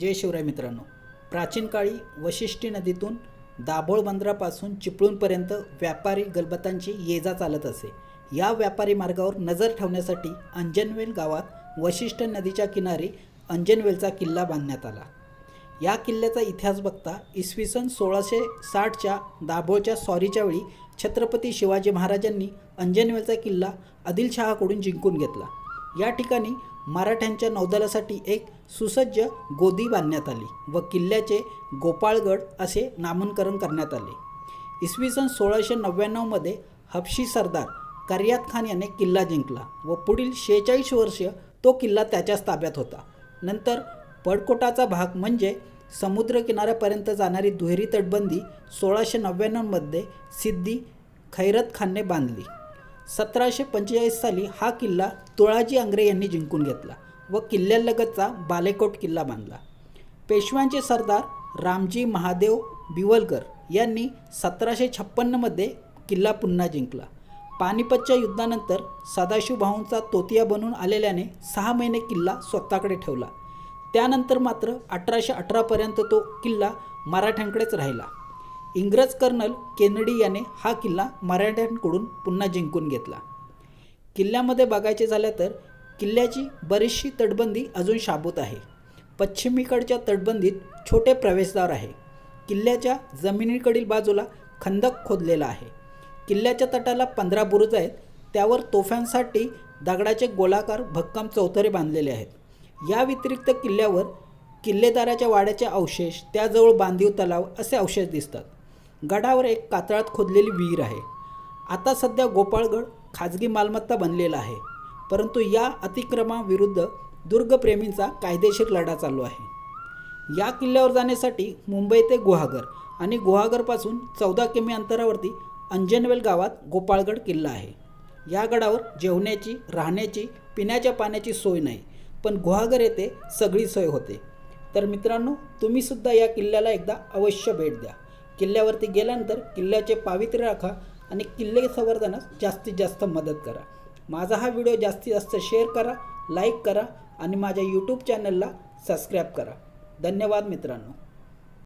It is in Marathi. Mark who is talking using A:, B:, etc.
A: जय शिवराय मित्रांनो. प्राचीन काळी वशिष्ठी नदीतून दाभोळ बंदरापासून चिपळूणपर्यंत व्यापारी गलबतांची ये जा चालत असे. या व्यापारी मार्गावर नजर ठेवण्यासाठी अंजनवेल गावात वशिष्ठ नदीच्या किनारी अंजनवेलचा किल्ला बांधण्यात आला. या किल्ल्याचा इतिहास बघता इसवी सन सोळाशे साठच्या दाभोळच्या स्वारीच्या वेळी छत्रपती शिवाजी महाराजांनी अंजनवेलचा किल्ला आदिलशहाकडून जिंकून घेतला. या ठिकाणी मराठ्यांच्या नौदलासाठी एक सुसज्ज गोदी बांधण्यात आली व किल्ल्याचे गोपाळगड असे नामकरण करण्यात आले. इसवी सन सोळाशे नव्याण्णवमध्ये हबशी सरदार करियात खान याने किल्ला जिंकला व पुढील शेहेचाळीस वर्ष तो किल्ला त्याच्याच ताब्यात होता. नंतर पडकोटाचा भाग म्हणजे समुद्रकिनाऱ्यापर्यंत जाणारी दुहेरी तटबंदी सोळाशे नव्याण्णवमध्ये सिद्धी खैरत खानने बांधली. सतराशे पंचेचाळीस साली हा किल्ला तुळाजी आंग्रे यांनी जिंकून घेतला व किल्ल्यालगतचा बालेकोट किल्ला बांधला. पेशव्यांचे सरदार रामजी महादेव बिवलकर यांनी सतराशे छप्पन्नमध्ये किल्ला पुन्हा जिंकला. पानिपतच्या युद्धानंतर सदाशिवभाऊंचा तोतिया बनून आलेल्याने सहा महिने किल्ला स्वतःकडे ठेवला. त्यानंतर मात्र अठराशे अठरापर्यंत तो किल्ला मराठ्यांकडेच राहिला. इंग्रज कर्नल केनडी याने हा किल्ला मराठ्यांकडून पुन्हा जिंकून घेतला. किल्ल्यामध्ये बघायचे झाले तर किल्ल्याची बरीचशी तटबंदी अजून शाबूत आहे. पश्चिमेकडच्या तटबंदीत छोटे प्रवेशद्वार आहे. किल्ल्याच्या जमिनीकडील बाजूला खंदक खोदलेला आहे. किल्ल्याच्या तटाला पंधरा बुरुज आहेत. त्यावर तोफ्यांसाठी दगडाचे गोलाकार भक्कम चौथरे बांधलेले आहेत. या व्यतिरिक्त किल्ल्यावर किल्लेदाराच्या वाड्याचे अवशेष त्याजवळ बांधीव तलाव असे अवशेष दिसतात. गडावर एक कातळात खोदलेली विहीर आहे. आता सध्या गोपाळगड खाजगी मालमत्ता बनलेला आहे. परंतु या अतिक्रमाविरुद्ध दुर्गप्रेमींचा कायदेशीर लढा चालू आहे. या किल्ल्यावर जाण्यासाठी मुंबई ते गुहागर आणि गुहागरपासून चौदा किमी अंतरावरती अंजनवेल गावात गोपाळगड किल्ला आहे. या गडावर जेवण्याची राहण्याची पिण्याच्या पाण्याची सोय नाही पण गुहागर येथे सगळी सोय होते. तर मित्रांनो तुम्हीसुद्धा या किल्ल्याला एकदा अवश्य भेट द्या. किल्ल्यावरती गेल्यानंतर किल्ल्याचे पावित्र्य राखा आणि किल्ले संवर्धनास जास्तीत जास्त मदत करा. माझा हा व्हिडिओ जास्तीत जास्त शेअर करा लाईक करा आणि माझ्या यूट्यूब चॅनलला सबस्क्राईब करा. धन्यवाद मित्रांनो.